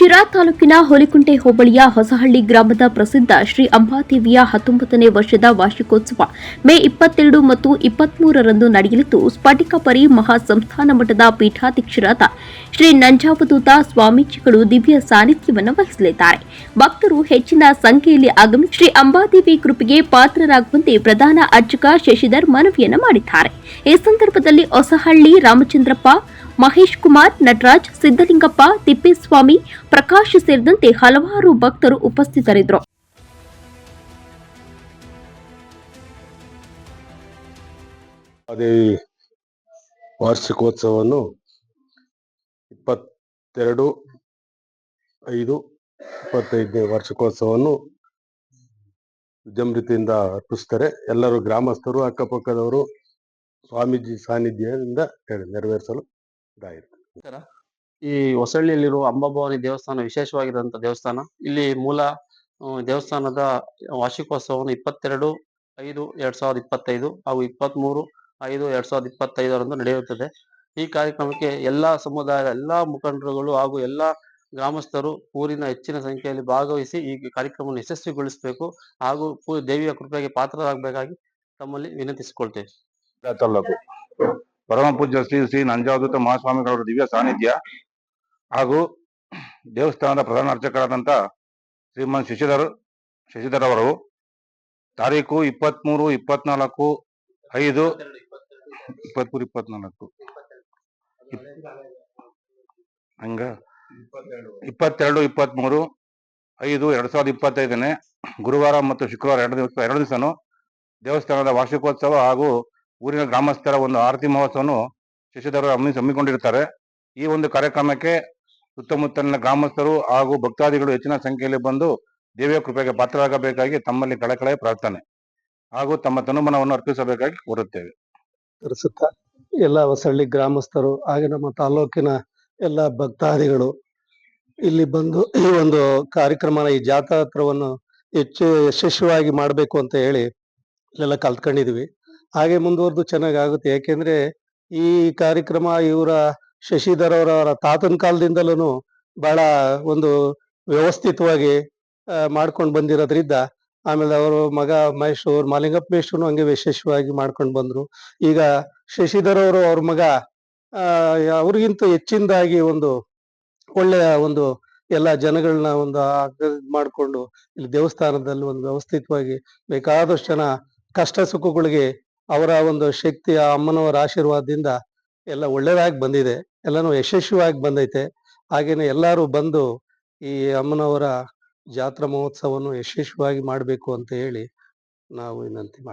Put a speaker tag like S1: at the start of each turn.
S1: ಶಿರಾ ತಾಲೂಕಿನ ಹೊಲಿಕುಂಟೆ ಹೋಬಳಿಯ ಹೊಸಹಳ್ಳಿ ಗ್ರಾಮದ ಪ್ರಸಿದ್ಧ ಶ್ರೀ ಅಂಬಾದೇವಿಯ ಹತ್ತೊಂಬತ್ತನೇ ವರ್ಷದ ವಾರ್ಷಿಕೋತ್ಸವ ಮೇ ಇಪ್ಪತ್ತೆರಡು ಮತ್ತು ಇಪ್ಪತ್ಮೂರರಂದು ನಡೆಯಲಿದ್ದು, ಸ್ಫಟಿಕಪರಿ ಮಹಾಸಂಸ್ಥಾನ ಮಠದ ಪೀಠಾಧ್ಯಕ್ಷರಾದ ಶ್ರೀ ನಂಜಾವಧೂತ ಸ್ವಾಮೀಜಿಗಳು ದಿವ್ಯ ಸಾನ್ನಿಧ್ಯವನ್ನು ವಹಿಸಲಿದ್ದಾರೆ. ಭಕ್ತರು ಹೆಚ್ಚಿನ ಸಂಖ್ಯೆಯಲ್ಲಿ ಆಗಮಿಸಿ ಶ್ರೀ ಅಂಬಾದೇವಿ ಕೃಪೆಗೆ ಪಾತ್ರರಾಗುವಂತೆ ಪ್ರಧಾನ ಅರ್ಚಕ ಶಶಿಧರ್ ಮನವಿಯನ್ನು ಮಾಡಿದ್ದಾರೆ. ಈ ಸಂದರ್ಭದಲ್ಲಿ ಹೊಸಹಳ್ಳಿ ರಾಮಚಂದ್ರಪ್ಪ ಮಹೇಶ್ ಕುಮಾರ್, ನಟರಾಜ್ ಸಿದ್ದಲಿಂಗಪ್ಪ ತಿಪ್ಪೇಸ್ವಾಮಿ, ಪ್ರಕಾಶ್ ಸೇರಿದಂತೆ ಹಲವಾರು ಭಕ್ತರು ಉಪಸ್ಥಿತರಿದ್ದರು.
S2: ದೇವಿ ವಾರ್ಷಿಕೋತ್ಸವವನ್ನು ಇಪ್ಪತ್ತೆರಡು, ಐದು, ಇಪ್ಪತ್ತೈದನೇ ವಾರ್ಷಿಕೋತ್ಸವವನ್ನು ವಿಜೃಂಭಣೆಯಿಂದ ಅರ್ಪಿಸ್ತಾರೆ. ಎಲ್ಲರೂ ಗ್ರಾಮಸ್ಥರು, ಅಕ್ಕಪಕ್ಕದವರು ಸ್ವಾಮೀಜಿ ಸಾನ್ನಿಧ್ಯದಿಂದ ನೆರವೇರಿಸಲು ಇದಾಯಿತು
S3: ಈ ಹೊಸಳ್ಳಿಯಲ್ಲಿರುವ ಅಂಬಾಭವಾನಿ ದೇವಸ್ಥಾನ ವಿಶೇಷವಾಗಿರುವಂತಹ ದೇವಸ್ಥಾನ ಇಲ್ಲಿ ಮೂಲ ದೇವಸ್ಥಾನದ ವಾರ್ಷಿಕೋತ್ಸವವನ್ನು ಇಪ್ಪತ್ತೆರಡು ಐದು ಎರಡ್ ಸಾವಿರದ ಇಪ್ಪತ್ತೈದು ಹಾಗೂ ಇಪ್ಪತ್ಮೂರು ಐದು ಎರಡ್ ಸಾವಿರದ ಇಪ್ಪತ್ತೈದರಂದು ನಡೆಯುತ್ತದೆ. ಈ ಕಾರ್ಯಕ್ರಮಕ್ಕೆ ಎಲ್ಲಾ ಸಮುದಾಯದ ಎಲ್ಲಾ ಮುಖಂಡರುಗಳು ಹಾಗೂ ಎಲ್ಲಾ ಗ್ರಾಮಸ್ಥರು ಊರಿನ ಹೆಚ್ಚಿನ ಸಂಖ್ಯೆಯಲ್ಲಿ ಭಾಗವಹಿಸಿ ಈ ಕಾರ್ಯಕ್ರಮವನ್ನು ಯಶಸ್ವಿಗೊಳಿಸಬೇಕು ಹಾಗೂ ದೇವಿಯ ಕೃಪೆಗೆ ಪಾತ್ರರಾಗಬೇಕಾಗಿ ತಮ್ಮಲ್ಲಿ ವಿನಂತಿಸಿಕೊಳ್ತೇವೆ.
S4: ಪರಮ ಪೂಜ್ಯ ಶ್ರೀ ಶ್ರೀ ನಂಜಾವಧೂತ ಮಹಾಸ್ವಾಮಿಗಳವರ ದಿವ್ಯ ಸಾನ್ನಿಧ್ಯ ಹಾಗೂ ದೇವಸ್ಥಾನದ ಪ್ರಧಾನ ಅರ್ಚಕರಾದಂಥ ಶ್ರೀಮನ್ ಶಶಿಧರ್ ಶಶಿಧರ್ ಅವರು ತಾರೀಕು ಇಪ್ಪತ್ಮೂರು, ಇಪ್ಪತ್ನಾಲ್ಕು, ಐದು, ಇಪ್ಪತ್ಮೂರು, ಇಪ್ಪತ್ನಾಲ್ಕು. ಹಂಗ? ಇಪ್ಪತ್ತೆರಡು, ಇಪ್ಪತ್ಮೂರು, ಐದು, ಎರಡು ಸಾವಿರದ ಇಪ್ಪತ್ತೈದನೇ ಗುರುವಾರ ಮತ್ತು ಶುಕ್ರವಾರ ಎರಡು ದಿವಸ, ಎರಡು ದಿವಸನೂ ದೇವಸ್ಥಾನದ ವಾರ್ಷಿಕೋತ್ಸವ ಹಾಗೂ ಊರಿನ ಗ್ರಾಮಸ್ಥರ ಒಂದು ಆರತಿ ಮಹೋತ್ಸವವನ್ನು ಶಶಿಧರ ಹಮ್ಮಿಕೊಂಡಿರ್ತಾರೆ. ಈ ಒಂದು ಕಾರ್ಯಕ್ರಮಕ್ಕೆ ಸುತ್ತಮುತ್ತಲಿನ ಗ್ರಾಮಸ್ಥರು ಹಾಗೂ ಭಕ್ತಾದಿಗಳು ಹೆಚ್ಚಿನ ಸಂಖ್ಯೆಯಲ್ಲಿ ಬಂದು ದೇವಿಯ ಕೃಪೆಗೆ ಪಾತ್ರರಾಗಬೇಕಾಗಿ ತಮ್ಮಲ್ಲಿ ಕಳಕಳೆ ಪ್ರಾರ್ಥನೆ ಹಾಗೂ ತಮ್ಮ ತನುಮನವನ್ನು ಅರ್ಪಿಸಬೇಕಾಗಿ ಕೋರುತ್ತೇವೆ.
S5: ಎಲ್ಲ ಹೊಸಳ್ಳಿ ಗ್ರಾಮಸ್ಥರು ಹಾಗೆ ನಮ್ಮ ತಾಲೂಕಿನ ಎಲ್ಲ ಭಕ್ತಾದಿಗಳು ಇಲ್ಲಿ ಬಂದು ಈ ಒಂದು ಕಾರ್ಯಕ್ರಮನ, ಈ ಜಾತ್ರಾತ್ರವನ್ನು ಹೆಚ್ಚು ಯಶಸ್ವಿಯಾಗಿ ಮಾಡಬೇಕು ಅಂತ ಹೇಳಿ ಇಲ್ಲೆಲ್ಲ ಕಲ್ತ್ಕೊಂಡಿದೀವಿ. ಹಾಗೆ ಮುಂದುವರೆದು ಚೆನ್ನಾಗಿ ಆಗುತ್ತೆ. ಯಾಕೆಂದ್ರೆ ಈ ಕಾರ್ಯಕ್ರಮ ಇವರ ಶಶಿಧರ್ ಅವರ ತಾತನ ಕಾಲದಿಂದಲೂ ಬಹಳ ಒಂದು ವ್ಯವಸ್ಥಿತವಾಗಿ ಮಾಡ್ಕೊಂಡು ಬಂದಿರೋದ್ರಿಂದ, ಆಮೇಲೆ ಅವರು ಮಗ ಮಹೇಶ್ ಅವರು, ಮಾಲಿಂಗಪ್ಪ ಮೇಷ್ಟ್ರು ಹಂಗೆ ವಿಶೇಷವಾಗಿ ಮಾಡ್ಕೊಂಡು ಬಂದ್ರು. ಈಗ ಶಶಿಧರ್ ಅವರು ಅವ್ರ ಮಗ ಅವ್ರಿಗಿಂತ ಹೆಚ್ಚಿನದಾಗಿ ಒಂದು ಒಳ್ಳೆಯ ಒಂದು ಎಲ್ಲ ಜನಗಳನ್ನ ಒಂದು ಮಾಡ್ಕೊಂಡು, ಇಲ್ಲಿ ದೇವಸ್ಥಾನದಲ್ಲಿ ಒಂದು ವ್ಯವಸ್ಥಿತವಾಗಿ ಬೇಕಾದಷ್ಟು ಜನ ಕಷ್ಟ ಸುಖಗಳಿಗೆ ಅವರ ಒಂದು ಶಕ್ತಿ ಆ ಅಮ್ಮನವರ ಆಶೀರ್ವಾದದಿಂದ ಎಲ್ಲ ಒಳ್ಳೇದಾಗಿ ಬಂದಿದೆ. ಎಲ್ಲಾನು ಯಶಸ್ವಿಯಾಗಿ ಬಂದೈತೆ. ಹಾಗೇನೆ ಎಲ್ಲರೂ ಬಂದು ಈ ಅಮ್ಮನವರ ಜಾತ್ರಾ ಮಹೋತ್ಸವವನ್ನು ಯಶಸ್ವಿಯಾಗಿ ಮಾಡಬೇಕು ಅಂತ ಹೇಳಿ ನಾವು ವಿನಂತಿ ಮಾಡ್ತೀವಿ